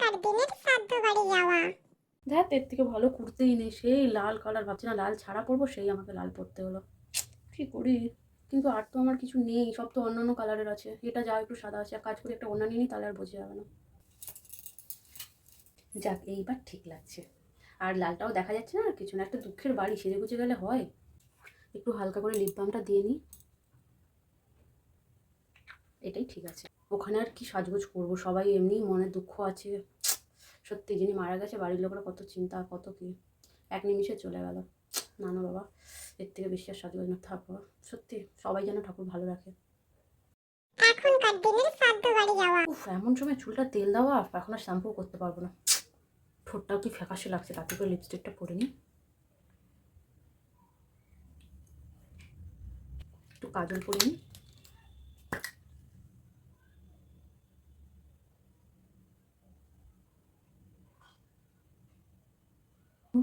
দিনের শ্রাদ্ধ বাড়ি যাওয়া। দেখ, এর থেকে ভালো কুর্তেই নেই। সেই লাল কালার ভাবছি না, লাল ছাড়া পরবো, সেই আমাকে লাল পরতে হলো। কী করি? কিন্তু আর তো আমার কিছু নেই, সব তো অন্য অন্য কালারের আছে। এটা যা একটু সাদা আছে কাজ করি, একটা অন্য নিয়ে নিই, তাহলে আর বোঝা যাবে না। যাক, এইবার ঠিক লাগছে। আর লালটাও দেখা যাচ্ছে না, আর কিছু না, একটা দুঃখের বাড়ি, সেজে গুজে গেলে হয়। একটু হালকা করে লিপ বামটা দিয়ে নিই। এটাই ঠিক আছে। ওখানে আর কি সাজগোজ করব? সবাই এমনি মনে দুঃখ আছে। সত্যি যিনি মারা গেছে বাড়ির লোকরা কত চিন্তা কত কি? এক নিমিষে চলে গেল। না না বাবা এর থেকে বেশি আর সাজগোজ না থাকব। সত্যি সবাই যেন ঠাকুর ভালো রাখে। উফ এমন সময় চুলটা তেল দেওয়া এখন আর শ্যাম্পু করতে পারব না। ঠোঁটটাও কি ফ্যাকাশে লাগছে তাতে করে লিপস্টিকটা পরে নিই একটু কাজল পরে নিই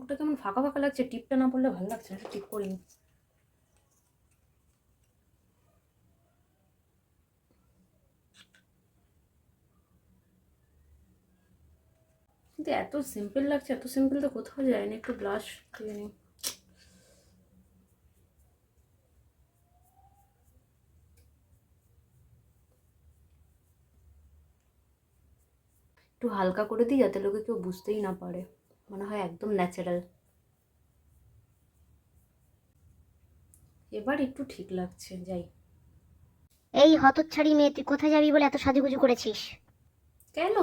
মুখটা কেমন ফাঁকা ফাঁকা লাগছে, টিপটা না পড়লে ভালো লাগছে না টিপ করিনি। কিন্তু এত সিম্পল লাগছে, এত সিম্পল তো কোথাও যায়নি, একটু ব্লাশ দিয়ে নিই। একটু হালকা করে দিই যাতে লোকে কেউ বুঝতেই না পারে। মনে হয় একদম ন্যাচারাল এবার একটু ঠিক লাগছে যাই। এই হতচ্ছাড়ি মেয়ে তুই কোথায় যাবি বলে এত সাজুগুজু করেছিস? কেন?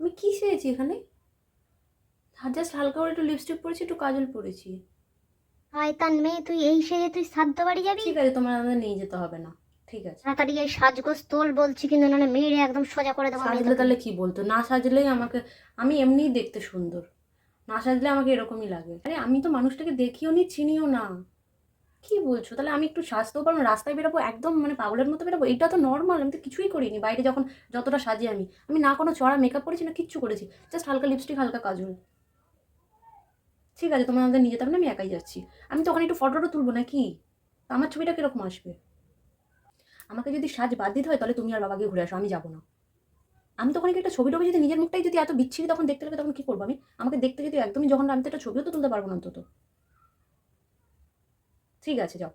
আমি কি সেরেছি এখানে? জাস্ট হালকা করে একটু লিপস্টিক পরেছি একটু কাজল পরেছি। শয়তান মেয়ে তুই এই সেজে তুই শ্রাদ্ধ বাড়ি যাবি? ঠিক আছে তোমার আমাদের নিয়ে যেতে হবে না। ঠিক আছে। তাড়াতাড়ি এই সাজগোজ তোল বলছি কিন্তু নাহলে মেয়েরে একদম সোজা করে দেবো সাজলে তাহলে কি বলতো? না সাজলেই আমাকে আমি এমনিই দেখতে সুন্দর। না সাজলে আমাকে এরকমই লাগে। আরে আমি তো মানুষটাকে দেখিও নি, চিনিও না। কি বলছো? তাহলে আমি একটু সাজতেও পারব রাস্তায় বেরোবো, একদম মানে পাগলের মতো বেরোবো, এটা তো নর্মাল আমি তো কিছুই করিনি। বাইরে যখন যতটা সাজি আমি আমি না কোনো চড়া মেকআপ করেছি না কিচ্ছু করেছি জাস্ট হালকা লিপস্টিক হালকা কাজল। ঠিক আছে, তোমার আমাদের নিয়ে যেতে না, আমি একাই যাচ্ছি। আমি তো ওখানে একটু ফটোটা তুলবো না কি আমার ছবিটা কীরকম আসবে? আমাকে যদি সাজ বাদ দিতে হয়, তাহলে তুমি আর বাবাকে ঘুরে আসো, আমি যাব না। আমি তখন একটা ছবি টবি যদি নিজের মুখটাই যদি এত বিচ্ছিরি তখন দেখতে লাগে তখন কি করব আমি? আমাকে দেখতে যদি একদমই যখন আমি তো একটা ছবিও তো তুলতে পারব না অন্তত। ঠিক আছে, যাও।